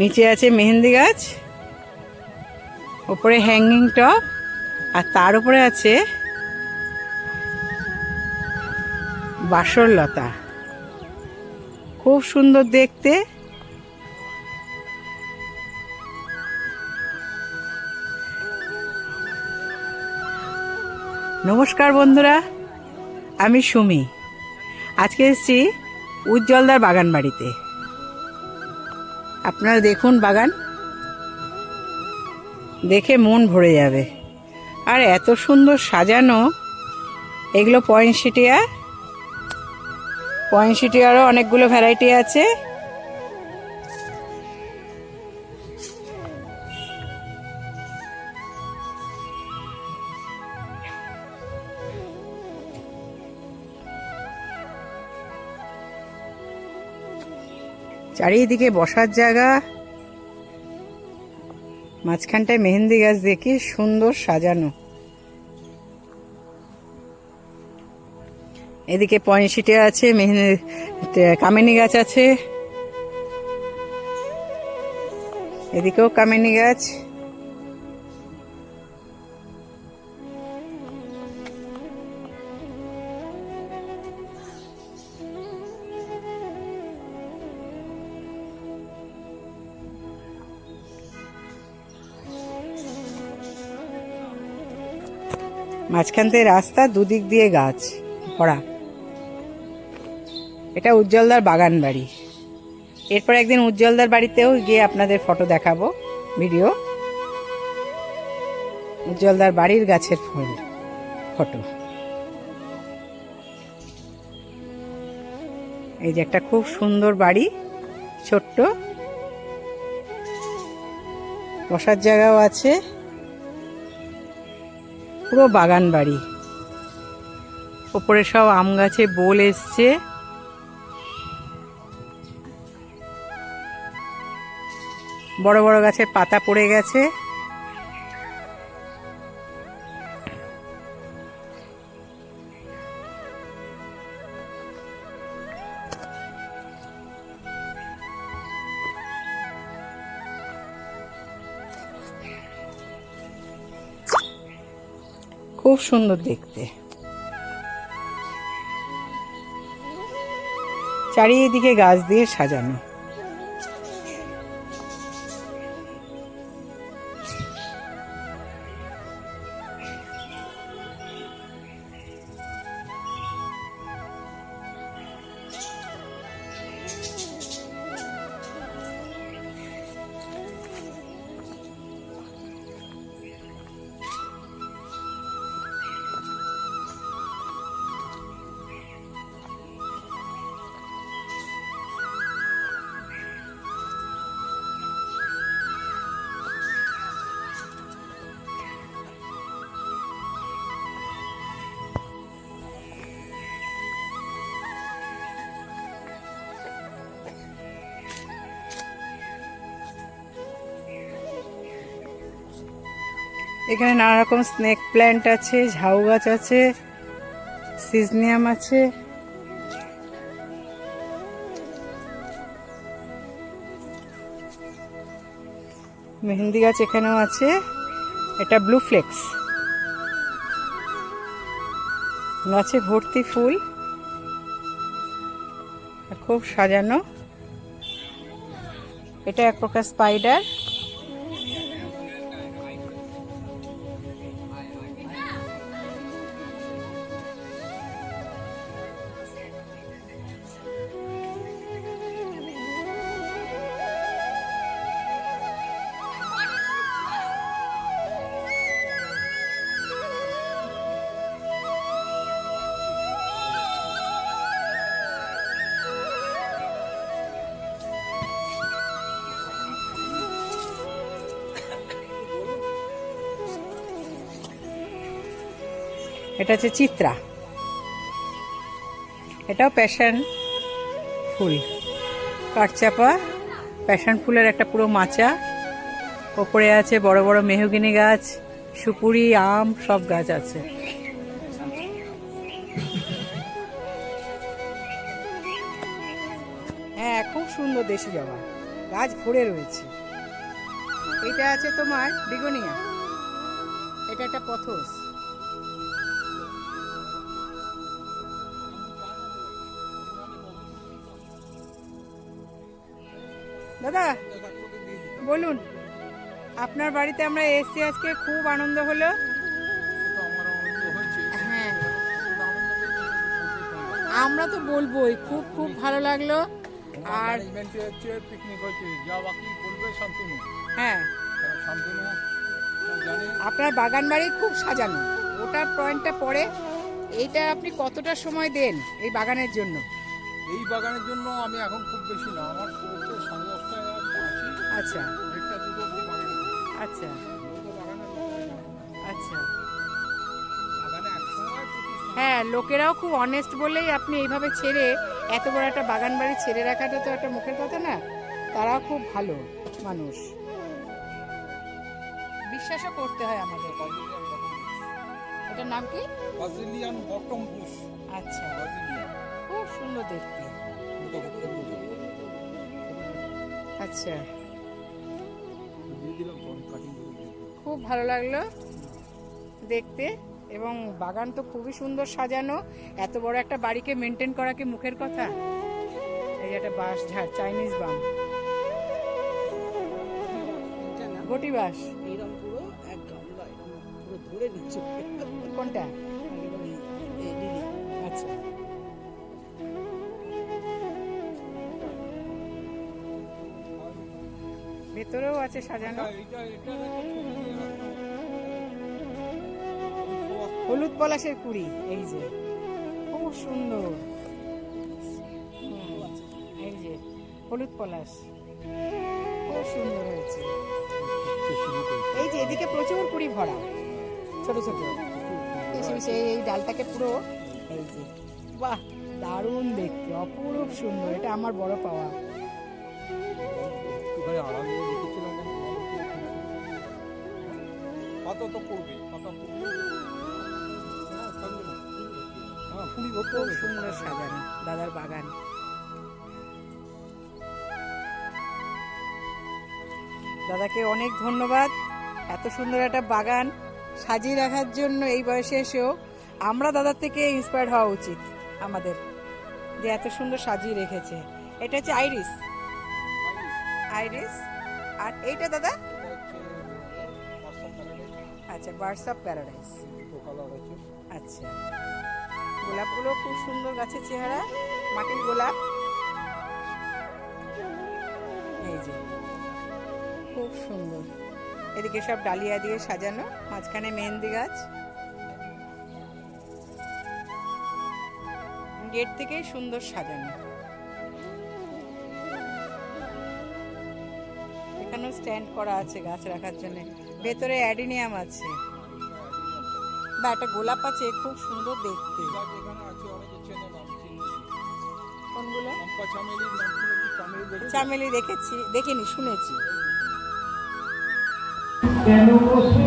নিচে আছে মেহেন্দি গাছ, ওপরে হ্যাঙ্গিং টপ আর তার উপরে আছে বাসর লতা। খুব সুন্দর দেখতে। নমস্কার বন্ধুরা, আমি সুমি। আজকে এসেছি উজ্জ্বলদার বাগান বাড়িতে আপনারা দেখুন বাগান। দেখে মন ভরে যাবে। আর এত সুন্দর সাজানো, এগুলো পয়েন্টসিটিয়া পয়েন্টসিটিয়ারও অনেকগুলো ভ্যারাইটি আছে। চারিদিকে বসার জায়গা। মাঝখানটায় মেহেন্দি গাছ দেখি সুন্দর সাজানো। এদিকে পয়েন্টশিটে আছে, মেহেন্দি কামিনী গাছ আছে। এদিকেও কামিনী গাছ। মাঝখান থেকে রাস্তা, দুদিক দিয়ে গাছ। ভরা এটা উজ্জ্বলদার বাগান বাড়ি। এরপর একদিন উজ্জ্বলদার বাড়িতেও গিয়ে আপনাদের ফটো দেখাবো, ভিডিও। উজ্জ্বলদার বাড়ির গাছের ফুল, ফটো। এই যে একটা খুব সুন্দর বাড়ি, ছোট্ট। বসার জায়গাও আছে। পুরো বাগান বাড়ি। ওপরে সব আম গাছে বোল এসছে। বড় বড় গাছের পাতা পড়ে গেছে। খুব সুন্দর দেখতে। চারিদিকে গাছ দিয়ে সাজানো। এখানে নানা রকম স্নেক প্ল্যান্ট আছে, ঝাউ গাছ আছে সিজনিয়াম আছে। মেহেন্দি গাছ এখানেও আছে। এটা ব্লু ফ্লেক্স গাছে ভর্তি ফুল। খুব সাজানো। এটা এক প্রকার স্পাইডার এটা হচ্ছে চিত্রা। এটাও প্যাশন ফুল। কাঠচাপা প্যাশন ফুলের একটা পুরো মাচা। ওপরে আছে বড় বড় মেহগিনি গাছ, সুপুরি, আম, সব গাছ আছে। হ্যাঁ খুব সুন্দর দেশি জবা। গাছ ভরে রয়েছে। এটা আছে তোমার বিগনিয়া। এটা একটা পথস। দাদা বলুন আপনার বাড়িতে আমরা এসেছি আজকে খুব আনন্দ হলো। হ্যাঁ আমরা তো বলবোই খুব খুব ভালো লাগল। আর হচ্ছে পিকনিক হচ্ছে যা বাকি বলবে শান্তনু হ্যাঁ শান্তনু আপনার বাগান বাড়ি খুব সাজানো। ওটার পয়েন্টটা পরে এইটা আপনি কতটা সময় দেন এই বাগানের জন্য? এই বাগানের জন্য আমি এখন খুব বেশি না আমার হচ্ছে সাড়ে দশটায় আচ্ছা। একটা দুটো। আচ্ছা। আচ্ছা। হ্যাঁ। লোকেরাও খুব অনেস্ট বলেই আপনি এইভাবে ছেড়ে এত বড় একটা বাগান বাড়ি ছেড়ে রাখাটা তো একটা মুখের কথা না তারাও খুব ভালো মানুষ। বিশ্বাসও করতে হয় আমাদের। এটার নাম কি? আচ্ছা। খুব সুন্দর দেখতে। আচ্ছা। খুব ভালো লাগল দেখতে এবং বাগান তো খুবই সুন্দর সাজানো। এত বড় একটা বাড়িকে মেনটেন করা কি মুখের কথা? এই একটা বাঁশ ঝাড় চাইনিজ বাম। গটি নিচ্ছে কোনটা। আচ্ছা। ভেতরেও আছে সাজানো। হলুদ পলাশের কুড়ি, এই যে। খুব সুন্দর। এই যে, হলুদ পলাশ। খুব সুন্দর হয়েছে। এই যে, এদিকে প্রচুর কুড়ি ভরা। ছোট ছোট। এই- ডালটাকে পুরো, এই যে। বাহ, দারুণ দেখতে, অপরূপ সুন্দর। এটা আমার বড় পাওয়া। আড়াল রেখেছিলাম তো পড়বে হ্যাঁ, খুব সুন্দর সাজানো দাদার বাগান। দাদাকে অনেক ধন্যবাদ। এত সুন্দর একটা বাগান সাজিয়ে রাখার জন্য এই বয়সে এসেও আমরা দাদার থেকে ইন্সপায়ার হওয়া উচিত আমাদের যে এত সুন্দর সাজিয়ে রেখেছে। এটা হচ্ছে আইরিস। আইরিস। আর এইটা দাদা? আচ্ছা বার্ডস অফ প্যারাডাইস আচ্ছা। গোলাপগুলো খুব সুন্দর গাছের চেহারা। মাটির গোলাপ। এই যে, খুব সুন্দর। এদিকে সব ডালিয়া দিয়ে সাজানো, মাঝখানে মেহেন্দি গাছ। গেট থেকেই সুন্দর সাজানো। এখানেও স্ট্যান্ড করা আছে গাছ রাখার জন্য। ভেতরে অ্যাডিনিয়াম আছে। বা একটা গোলাপ আছে খুব সুন্দর দেখতে। কোনগুলো? চামেলি দেখেছি, দেখিনি, শুনেছি। কেন বসে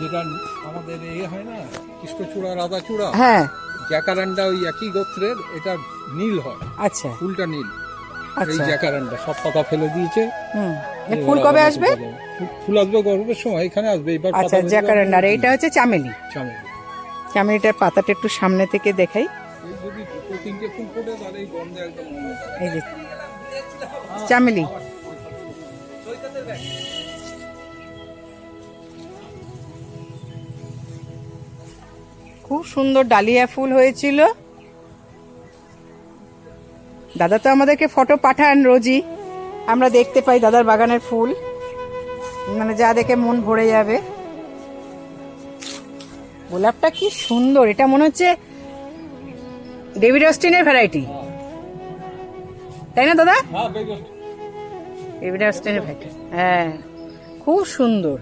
যেটা আমাদের এ হয় না কৃষ্ণচূড়া রাধাচূড়া? হ্যাঁ। জ্যাকারান্ডা ওই একই গোত্রের এটা নীল হয়। আচ্ছা। ফুলটা নীল। এই আচ্ছা। জ্যাকারান্ডা সব পাতা ফেলে দিয়েছে। হুম। ফুল কবে আসবে? ফুল- আসবে গরমের সময় এখানে আসবে। এবার আচ্ছা জ্যাকারেন্ডা। আর এইটা হচ্ছে চামেলি। চামেলি। চামেলিটার পাতাটা একটু সামনে থেকে দেখাই। এই দুটো খুব সুন্দর ডালিয়া ফুল হয়েছিল। দাদা তো আমাদেরকে ফটো পাঠান রোজই। আমরা দেখতে পাই দাদার বাগানের ফুল। মানে যা দেখে মন ভরে যাবে। গোলাপটা কি সুন্দর এটা মনে হচ্ছে ডেভিড অস্টিনের ভ্যারাইটি তাই না দাদা? ডেভিড অস্টিনের ভ্যারাইটি হ্যাঁ। খুব সুন্দর।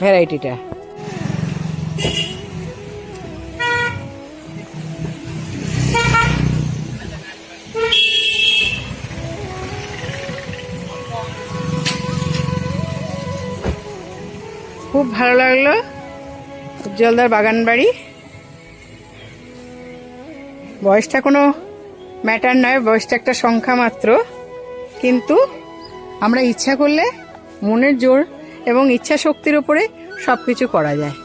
ভ্যারাইটিটা। খুব ভালো লাগল। উজ্জ্বলদার বাগান বাড়ি। বয়সটা কোনো ম্যাটার নয়, বয়সটা একটা সংখ্যা মাত্র। কিন্তু আমরা ইচ্ছা করলে মনের জোর এবং ইচ্ছা শক্তির উপরে সব কিছু করা যায়।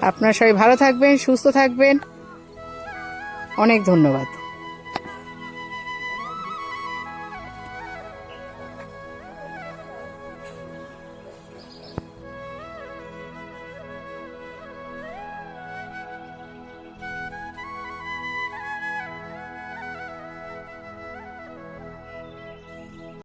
আপনার সবাই ভালো থাকবেন, সুস্থ থাকবেন। অনেক ধন্যবাদ।